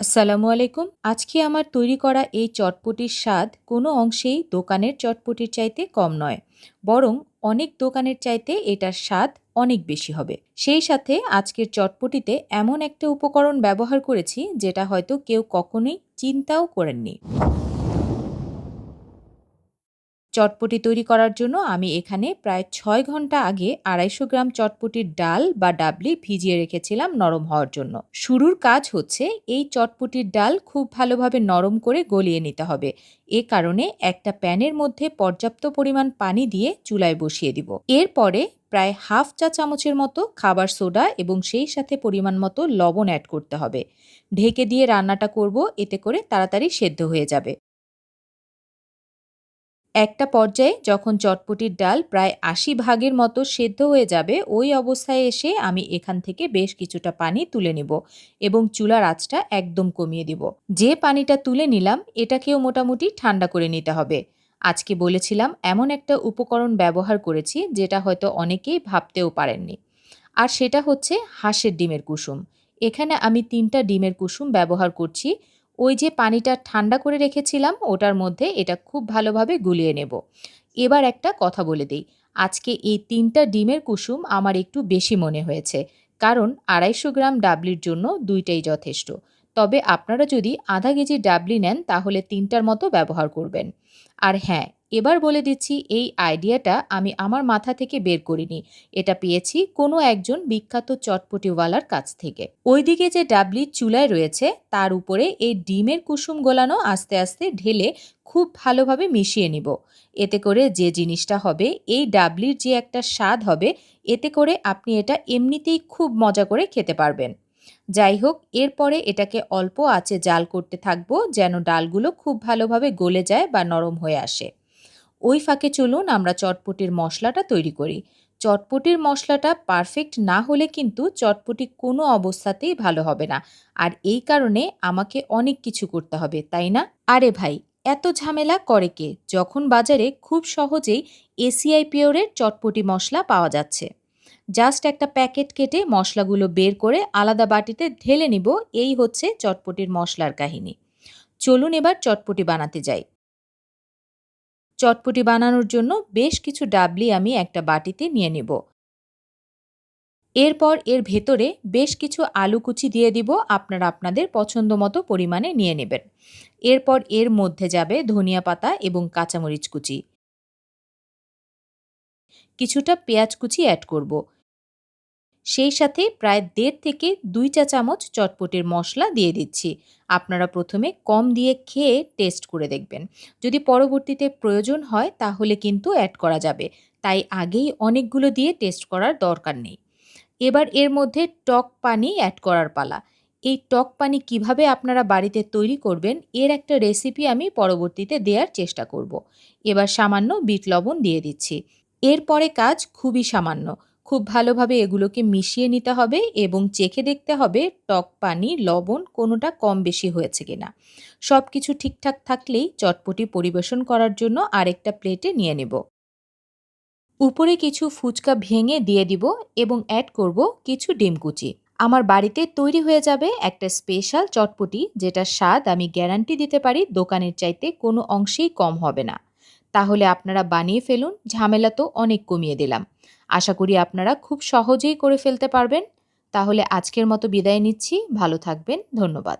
আসসালামু আলাইকুম। আজকে আমার তৈরি করা এই চটপটির স্বাদ কোনো অংশেই দোকানের চটপটির চাইতে কম নয়, বরং অনেক দোকানের চাইতে এটার স্বাদ অনেক বেশি হবে। সেই সাথে আজকের চটপটিতে এমন একটা উপকরণ ব্যবহার করেছি যেটা হয়তো কেউ কখনোই চিন্তাও করেননি। চটপটি তৈরি করার জন্য আমি এখানে প্রায় ছয় ঘণ্টা আগে আড়াইশো গ্রাম চটপটির ডাল বা ডাবলি ভিজিয়ে রেখেছিলাম নরম হওয়ার জন্য। শুরুর কাজ হচ্ছে এই চটপটির ডাল খুব ভালোভাবে নরম করে গলিয়ে নিতে হবে। এ কারণে একটা প্যানের মধ্যে পর্যাপ্ত পরিমাণ পানি দিয়ে চুলায় বসিয়ে দিব। এরপরে প্রায় হাফ চা চামচের মতো খাবার সোডা এবং সেই সাথে পরিমাণ মতো লবণ অ্যাড করতে হবে। ঢেকে দিয়ে রান্নাটা করব, এতে করে তাড়াতাড়ি সেদ্ধ হয়ে যাবে। একটা পর্যায়ে যখন চটপটির ডাল প্রায় আশি ভাগের মতো সেদ্ধ হয়ে যাবে, ওই অবস্থায় এসে আমি এখান থেকে বেশ কিছুটা পানি তুলে নেব এবং চুলার আঁচটা একদম কমিয়ে দিব। যে পানিটা তুলে নিলাম, এটাকেও মোটামুটি ঠান্ডা করে নিতে হবে। আজকে বলেছিলাম, এমন একটা উপকরণ ব্যবহার করেছি যেটা হয়তো অনেকেই ভাবতেও পারেননি। আর সেটা হচ্ছে হাঁসের ডিমের কুসুম। এখানে আমি তিনটা ডিমের কুসুম ব্যবহার করছি। ওই যে পানিটা ঠান্ডা করে রেখেছিলাম, ওটার মধ্যে এটা খুব ভালোভাবে গুলিয়ে নেব। এবার একটা কথা বলে দিই, আজকে এই তিনটা ডিমের কুসুম আমার একটু বেশি মনে হয়েছে, কারণ আড়াইশো গ্রাম ডাবলির জন্য দুইটাই যথেষ্ট। তবে আপনারা যদি আধা কেজি ডাবলি নেন, তাহলে তিনটার মতো ব্যবহার করবেন। আর হ্যাঁ এবার বলে দিচ্ছি, এই আইডিয়াটা আমি আমার মাথা থেকে বের করিনি। এটা পেয়েছি কোনো একজন বিখ্যাত চটপটিওয়ালার কাছ থেকে। ওইদিকে যে ডাবলি চুলায় রয়েছে, তার উপরে এই ডিমের কুসুম গোলানো আস্তে আস্তে ঢেলে খুব ভালোভাবে মিশিয়ে নিব। এতে করে যে জিনিসটা হবে, এই ডাবলির যে একটা স্বাদ হবে, এতে করে আপনি এটা এমনিতেই খুব মজা করে খেতে পারবেন। যাই হোক, এরপরে এটাকে অল্প আঁচে জাল করতে থাকব যেন ডালগুলো খুব ভালোভাবে গলে যায় বা নরম হয়ে আসে। ওই ফাঁকে চলুন আমরা চটপটির মশলাটা তৈরি করি। চটপটির মশলাটা পারফেক্ট না হলে কিন্তু চটপটি কোনো অবস্থাতেই ভালো হবে না। আর এই কারণে আমাকে অনেক কিছু করতে হবে, তাই না? আরে ভাই, এত ঝামেলা করে কে? যখন বাজারে খুব সহজেই এসিআই পিওরের চটপটি মশলা পাওয়া যাচ্ছে। জাস্ট একটা প্যাকেট কেটে মশলাগুলো বের করে আলাদা বাটিতে ঢেলে নিব। এই হচ্ছে চটপটির মশলার কাহিনী। চলুন এবার চটপটি বানাতে যাই। চটপটি বানানোর জন্য বেশ কিছু ডাবলি আমি একটা বাটিতে নিয়ে নেব। এরপর এর ভেতরে বেশ কিছু আলু কুচি দিয়ে দিব। আপনারা আপনাদের পছন্দ মতো পরিমাণে নিয়ে নেবেন। এরপর এর মধ্যে যাবে ধনিয়া পাতা এবং কাঁচামরিচ কুচি। কিছুটা পেঁয়াজ কুচি অ্যাড করব। সেই সাথে প্রায় দেড় থেকে দুই চা চামচ চটপটির মশলা দিয়ে দিচ্ছি। আপনারা প্রথমে কম দিয়ে খেয়ে টেস্ট করে দেখবেন। যদি পরবর্তীতে প্রয়োজন হয় তাহলে কিন্তু অ্যাড করা যাবে। তাই আগেই অনেকগুলো দিয়ে টেস্ট করার দরকার নেই। এবার এর মধ্যে টক পানি অ্যাড করার পালা। এই টক পানি কীভাবে আপনারা বাড়িতে তৈরি করবেন এর একটা রেসিপি আমি পরবর্তীতে দেওয়ার চেষ্টা করব। এবার সামান্য বিট লবণ দিয়ে দিচ্ছি। এরপরে কাজ খুবই সামান্য। খুব ভালোভাবে এগুলোকে মিশিয়ে নিতে হবে এবং চেখে দেখতে হবে টক পানি, লবণ কোনোটা কম বেশি হয়েছে কিনা। সব কিছু ঠিকঠাক থাকলেই চটপটি পরিবেশন করার জন্য আরেকটা প্লেটে নিয়ে নেব। উপরে কিছু ফুচকা ভেঙে দিয়ে দিব এবং অ্যাড করব কিছু ডিম কুচি। আমার বাড়িতে তৈরি হয়ে যাবে একটা স্পেশাল চটপটি যেটা স্বাদ আমি গ্যারান্টি দিতে পারি দোকানের চাইতে কোনো অংশেই কম হবে না। তাহলে আপনারা বানিয়ে ফেলুন, ঝামেলা তো অনেক কমিয়ে দিলাম। আশা করি আপনারা খুব সহজেই করে ফেলতে পারবেন। তাহলে আজকের মতো বিদায় নিচ্ছি। ভালো থাকবেন। ধন্যবাদ।